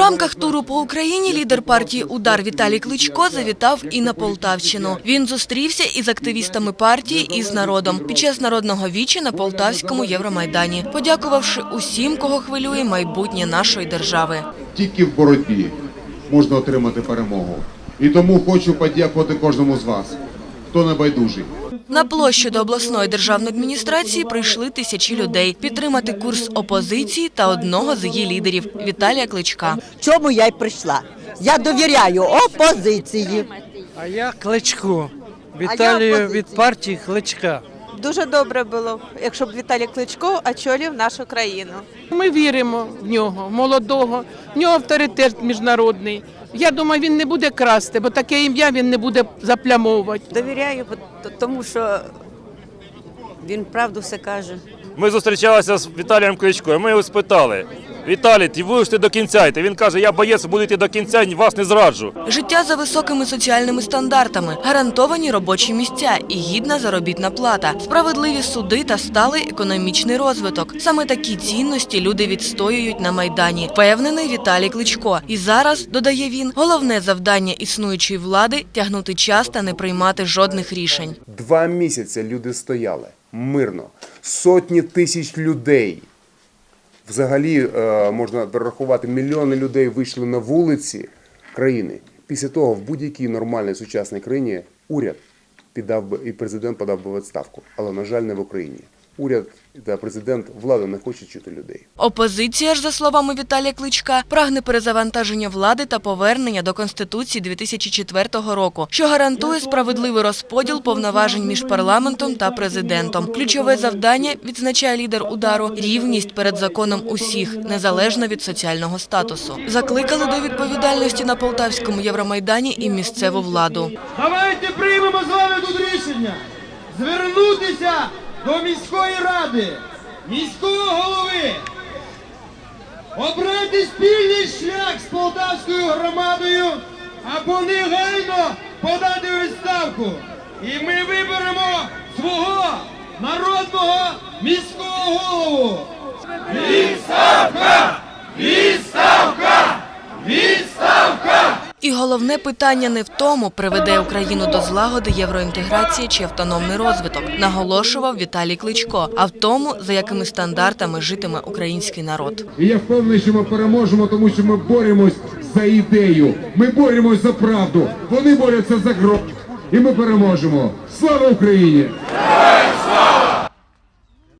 рамках туру по Україні лідер партії Удар Віталій Кличко завітав і на Полтавщину. Він зустрівся із активістами партії і з народом під час народного вічі на Полтавському Євромайдані, подякувавши усім, кого хвилює майбутнє нашої держави. Тільки в боротьбі можна отримати перемогу. І тому хочу подякувати кожному з вас, хто не байдужий. На площу до обласної державної адміністрації прийшли тисячі людей підтримати курс опозиції та одного з її лідерів Віталія Кличка. Чому я й прийшла? Я довіряю опозиції. А я Кличку. Віталію від партії Кличка. Дуже добре було, якщо б Віталій Кличко очолив нашу країну. Ми віримо в нього, молодого. В нього авторитет міжнародний. Я думаю, він не буде красти, бо таке ім'я він не буде заплямовувати. Довіряю, бо тому що він правду все каже. Ми зустрічалися з Віталієм Кличко, ми його спитали. Віталій, ти будеш до кінця йти? Він каже, я боєць, буду йти до кінця, вас не зраджу. Життя за високими соціальними стандартами, гарантовані робочі місця і гідна заробітна плата, справедливі суди та сталий економічний розвиток. Саме такі цінності люди відстоюють на майдані. Впевнений Віталій Кличко. І зараз додає він головне завдання існуючої влади тягнути час та не приймати жодних рішень. Два місяці люди стояли мирно. Сотні тисяч людей. Взагалі е, можна перерахувати, мільйони людей вийшли на вулиці країни. Після того в будь-якій нормальній сучасній країні уряд піддав би і президент подав би відставку. Але, на жаль, не в Україні. Уряд та президент влада не хочуть чути людей. Опозиція ж, за словами Віталія Кличка, прагне перезавантаження влади та повернення до Конституції 2004 року, що гарантує справедливий розподіл повноважень між парламентом та президентом. Ключове завдання, відзначає лідер удару, рівність перед законом усіх, незалежно від соціального статусу. Закликали до відповідальності на Полтавському Євромайдані і місцеву владу. Давайте приймемо з вами тут рішення звернутися до міської ради, міського голови, обрати спільний шлях з полтавською громадою або негайно подати відставку. І ми виберемо свого народного міського голову. Головне питання не в тому, приведе Україну до злагоди євроінтеграції чи автономний розвиток, наголошував Віталій Кличко, а в тому, за якими стандартами житиме український народ. І я впевнений, що ми переможемо, тому що ми боремось за ідею. Ми боремось за правду. Вони борються за гроші. І ми переможемо. Слава Україні!